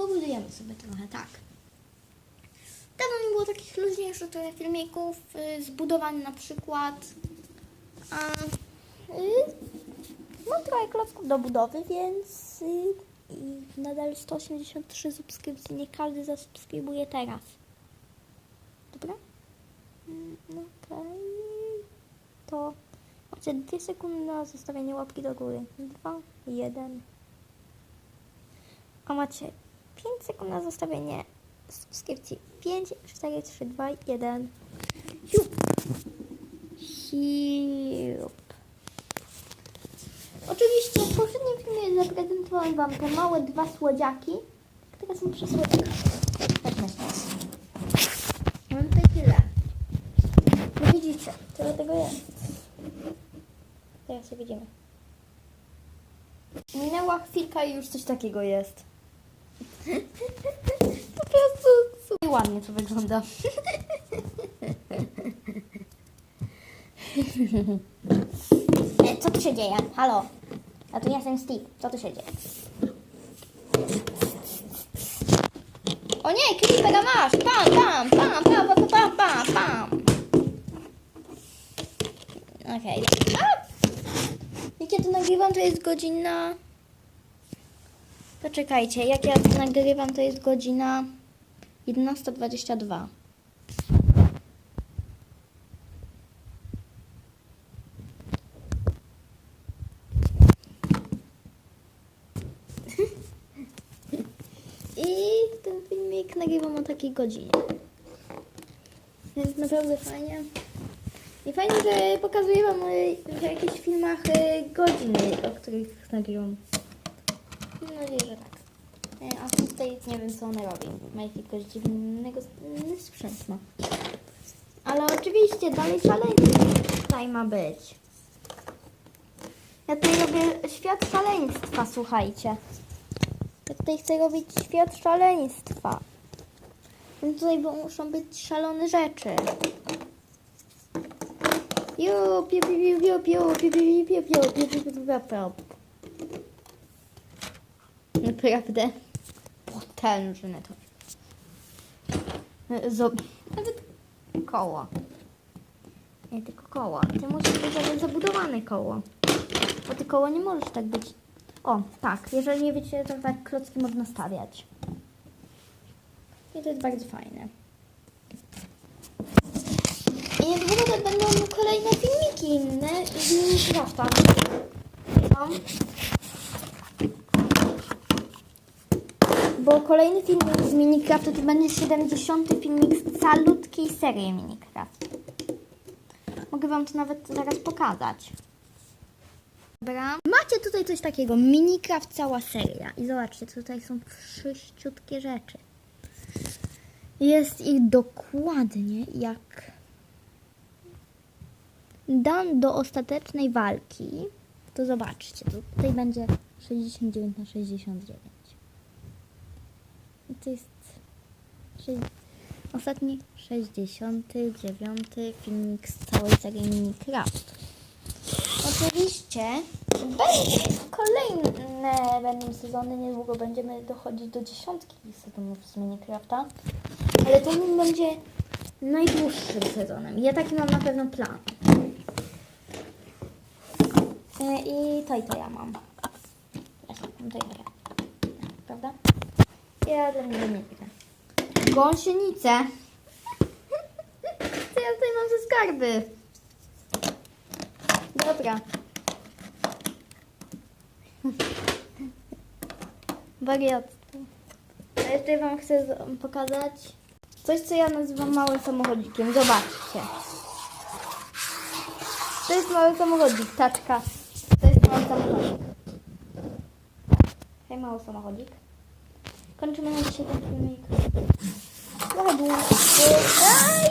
pobudujemy sobie trochę, tak. Dawno nie było takich luźniejszych trochę filmików, y, na przykład. A y, mam trochę klocków do budowy, więc y, i nadal 183 subskrypcje. Nie każdy zasubskrybuje teraz. Dobra? Mm, Okej. To macie 2 sekundy na zostawienie łapki do góry. 2, 1. A macie 5 sekund na zostawienie subskrypcji. 5, 4, 3, 2, 1. Siup. Siup. Oczywiście w poprzednim filmie zaprezentowałam Wam te małe dwa słodziaki. Które są przy słodziakach. Tak. Mam tutaj tyle. No widzicie, tyle tego jest. Teraz się widzimy. Minęła chwilka i już coś takiego jest. Po prostu super ładnie to wygląda. E, Co tu się dzieje? Halo? A tu jestem Steve. Co tu się dzieje? O nie, creepera masz! Pam, pam, pam, pam, pam, pam, pam, pam. Okej. A! Jak ja to nagrywam, to jest godzina... Poczekajcie, jak ja nagrywam, to jest godzina 11.22. I ten filmik nagrywam o takiej godzinie. Więc naprawdę fajnie. I fajnie, że pokazuję Wam y, w jakichś filmach y, godziny, o których nagrywam. Mam nadzieję, że tak. E, A tutaj nie wiem, co one robią. Ma jakiegoś dziwnego sprzęt ma. Ale oczywiście dalej szaleństwo tutaj ma być. Ja tutaj robię świat szaleństwa, słuchajcie. Ja tutaj chcę robić świat szaleństwa. Więc tutaj muszą być szalone rzeczy. Piu, piu, piu, piu, piu, piu, piu, piu, piu, piu, piu, piu, piu, piu, piu. Naprawdę potężne to. Zob- Nawet koło. Nie tylko koło. Ty musisz być zabudowane koło. Bo ty koło nie możesz tak być. O, tak. Jeżeli nie wiecie, to tak klocki można stawiać. I to jest bardzo fajne. I niedługo będą kolejne filmiki inne z Minecrafta. No. Bo kolejny filmik z Minecrafta to będzie 70. filmik z calutkiej serii Minecraft. Mogę Wam to nawet zaraz pokazać. Dobra. Macie tutaj coś takiego, Minecraft cała seria. I zobaczcie, tutaj są wszyściutkie rzeczy. Jest ich dokładnie jak dam do ostatecznej walki. To zobaczcie, tutaj będzie 69 na 69. To jest ostatni 69 filmik z całej serii Minecraft. Oczywiście będzie kolejne będą sezony, niedługo będziemy dochodzić do dziesiątki sezonów z Minecrafta, ale to będzie najdłuższym sezonem. Ja taki mam na pewno plan. E, I to i to ja mam. Ja mam to i to ja. Prawda? Ja mnie nie wiem. Gąsienicę. Co ja tutaj mam ze skarby? Dobra. Wariatstwo. A jeszcze Wam chcę pokazać coś, co ja nazywam małym samochodzikiem. Zobaczcie. To jest mały samochodzik, taczka. To jest mały samochodzik. Hej, mały samochodzik. Könnte man ein Chicken für mich kaufen? Ja, du. Nein!